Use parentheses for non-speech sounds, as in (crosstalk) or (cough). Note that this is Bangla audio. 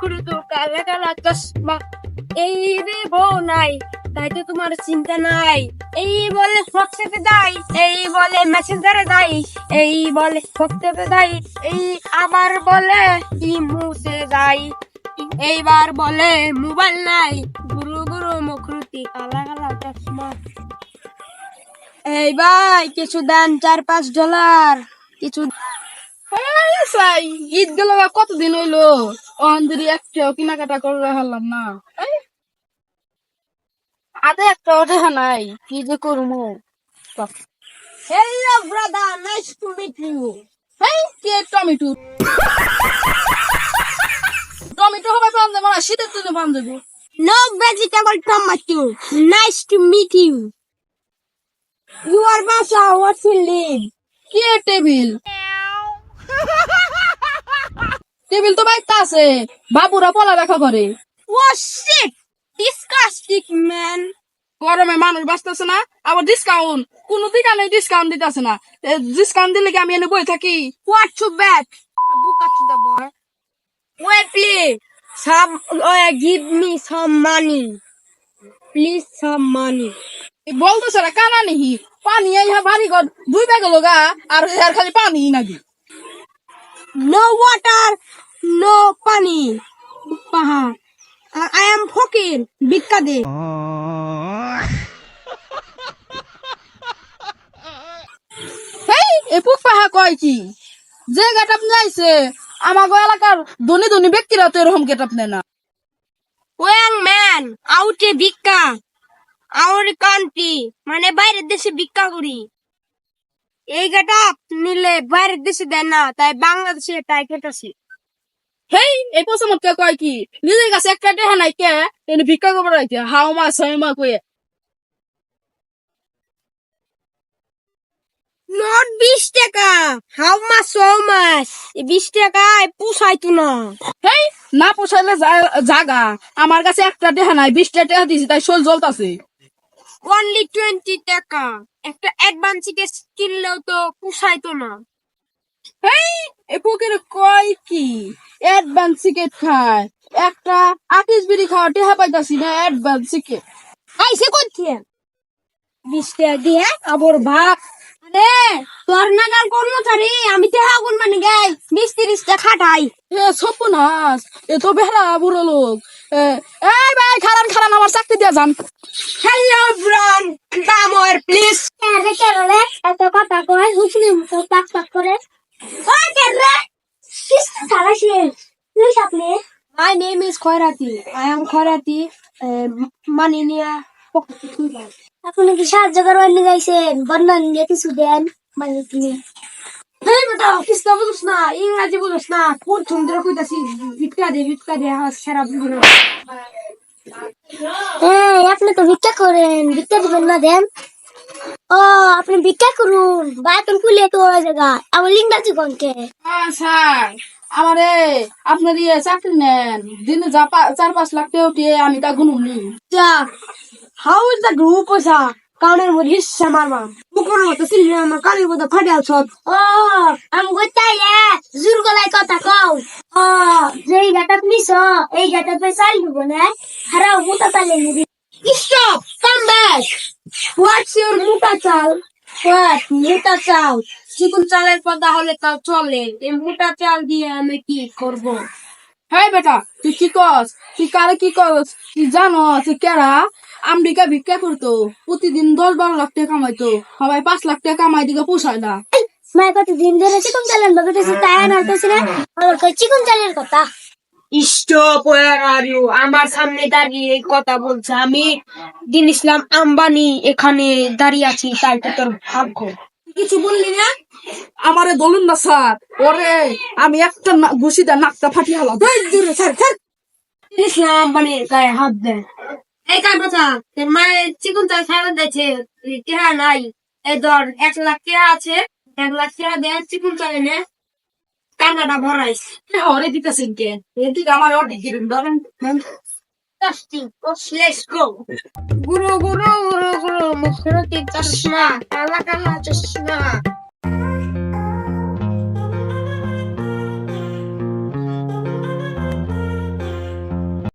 মুখরুতু কালা চশমা। এই রে বউ নাই, তাই তো তোমার চিন্তা নাই। এই বলে হোয়াটসঅ্যাপে দাই এই বলে মেসেঞ্জারে দাই এই বলে হোয়াটসঅ্যাপে দাই এই আবার বলে ইমুতে যাই। এইবার বলে মোবাইল নাই, গুরু গুরু মুখরুতি কালা কালা চশমা। এই ভাই, কিছু দেন চার পাঁচ ডলার, কিছু ঈদ গেল কতদিন হইল? অন্ধরি একটাও কেনাকাটা করে হারলাম না আদে একটা দেখা নাই কি যে করব hello brother nice to meet you hey K tomato tomato হবে পান দেবো না শীতের পান দেবো No vegetable tomato. Nice to meet you. You are Basha. What's your name? কে টেবিল (laughs) টেবিল তো বাইতে আছে বাবুরা পড়ালেখা করে Oh shit! Disgusting man. গরমে মানুষ বাঁচতেছে না আবার ডিসকাউন্ট কোন দোকানে ডিসকাউন্ট দিতেছে না ডিসকাউন্ট দিলে কি আমি এনে বই থাকি What too bad? Book up to the bar. Wait, please. Some, uh, give me some money. Please, some money. বলতেছে না কানা নিহি পানি এই বাড়ি ঘর দুই ব্যাগ লগা আর খালি পানি নাকি No water, no money. Paha. Uh, I am Fakir. Bikade. হেই এ পুক পাহা কয় কি যে গেট আপনি আইছে আমাগো এলাকার ধনী ধনী ব্যক্তিরা তো এরকম গেট আপনি না ওয়াং ম্যান আউটে ভিক্ষা আউর কান্ট্রি মানে বাইরের দেশে ভিক্ষা করি এই গেটা নিলে বাইরের দেশে দেয় না তাই বাংলাদেশে টাইকেট আছে হেই এই মত কয় কি? নিজের কাছে একটা টেহা নাই কে? এনে ভিক্ষা করবার আইছে হাও মা ছয় মা কয়ে। নট বিশ টাকা হাউ মাস সো মাস বিশ টাকায় পুষাইতো না। হেই না পোষাইলে জাগা। আমার কাছে একটা টেহা নাই বিশটা টেহা দিছি তাই শোল জ্বলতাছে। অনলি টোয়েন্টি টাকা। একটা অ্যাডভান্স টেস্ট কিনলেও তো পুষাইতো না। এই এ পুকের কয় কি? অ্যাডভান্স টিকেট খায়। একটা আকিস বিড়ি খাওয়া টেহা পাইতাছি না অ্যাডভান্স টিকেট আইসে করছে বিশ টাকা দিয়ে আবার ভাগ আরে তোর নাগাল কর্মচারী আমি তো আগুন মানে গাই বিশ খাটাই। এ সপনাস এ তো বেহরা বুড়ো লোক। এ, এই ভাই খারান খারান আমার চাকরি দিয়া যান। হ্যালো ব্রান প্লিজ আরে কেরে এত কথা কয় হুসনি মুখ পাক পাক করে। ওই কেরে সিস্ট সারাশি তুই আপনি my name is Khairati I am Khairati মানি নিয়া আপনি কি সাহায্য করবার নিয়ে গাইছেন বন্যান নিয়ে কিছু দেন। মানে তুমি বেটা কৃষ্ণ বুঝছ না। সারা হ্যাঁ তো ভিক্ষা করেন। ভিক্ষা দিবেন না, দেন। ও, আপনি ভিক্ষা করুন। বাতন খুলে তো জায়গা আমার কনকে হ্যাঁ আমারে আপনার ইয়ে চাকরি নেন। দিনে যা চার পাঁচ লাখ টাকা উঠিয়ে আমি তা গুনুম নি। যা হাউ ইজ দ্য গ্রুপ পয়সা? কাউনের মধ্যে হিসা মারবা। মুখের মতো সিলি আমার কানের মধ্যে ফাটে আছ ও আমি গোটাইলে জোর গলায় কথা কও। ও যেই গাটা প্লিজ এই গাটা পে চাল দিব না। হারাও মোটা তালে নিবি stop come back what's your মোটা চাল? মোটা চাল। চিকুন চালের কথা হলে তাও চলে। এই মোটা চাল দিয়ে আমি কি করব? হ্যাঁ বেটা, তুই কি কস তুই কারে কি কস তুই জানো তুই কেরা আমেরিকা ভিক্ষা করতো। প্রতিদিন দশ বারো লাখ টাকা কামাইতো। সবাই পাঁচ লাখ টাকা কামাই দিকে পোষায় না। মায়ের কত দিন ধরে চিকন চালের বাগেটেছি তাই কই চিকন চালের কথা। আর আমার সামনে দাঁড়িয়ে কথা বলছে। আমি দিন ইসলাম আম্বানি এখানে দাঁড়িয়ে আছি তাই তো তোর ভাগ্য। কিছু বললি না? আমারে দলুন না স্যার। ওরে আমি একটা ঘুষিতে নাকটা ফাটিয়ে হলাম এই দূরে ছাড় ছাড় দিন ইসলাম আম্বানি গায়ে হাত দেয় এই কার কথা? মায়ের চিকন চাল খাবার দিয়েছে। টেহা নাই। এই ধর এক লাখ টাকা আছে। এক লাখ টাকা দেয় চিকন চালে নে। কান্নাটা ভরাইস হরে দিতেছেন কে? এদিকে আমার অর্ধেক দিলেন ধরেন। Dusty, let's go. Guru, guru, guru, guru, মুখরতি চশমা, কালা কালা চশমা।